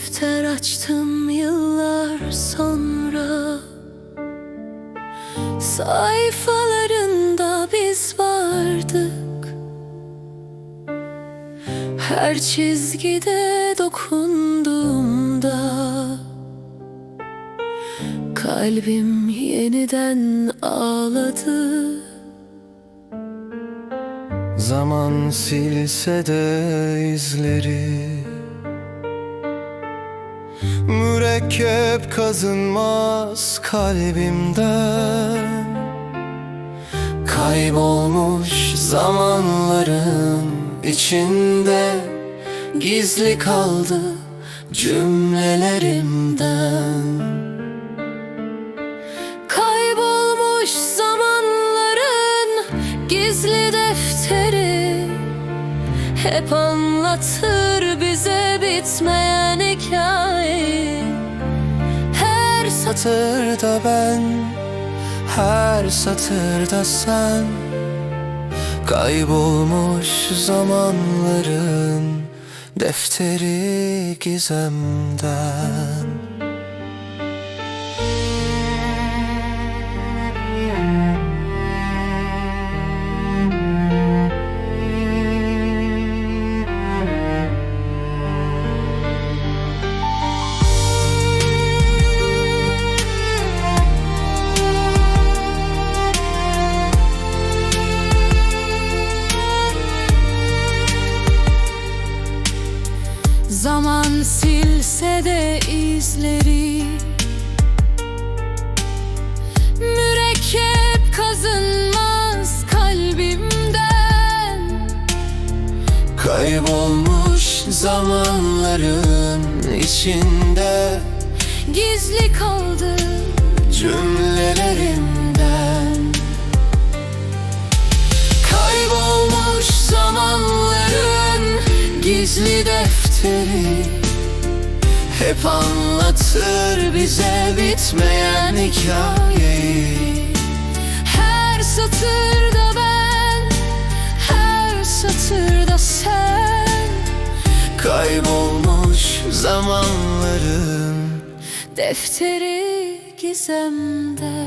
defter açtım yıllar sonra. Sayfalarında biz vardık. Her çizgide dokunduğumda Kalbim yeniden ağladı. Zaman silse de izleri Mürekkep kazınmaz kalbimden. Kaybolmuş zamanların içinde Gizli kaldı cümlelerimden. Kaybolmuş zamanların gizli defteri Hep anlatır bize bitmeyen hikaye. Her Satırda ben, her satırda sen. Kaybolmuş zamanların defteri gizemden Zaman silse de izleri. Mürekkep kazınmaz kalbimden. Kaybolmuş zamanların içinde. Gizli kaldı cümlelerimden gizli defteri Hep anlatır bize bitmeyen hikayeyi. Her satırda ben Her satırda sen. Kaybolmuş zamanların Defteri gizemde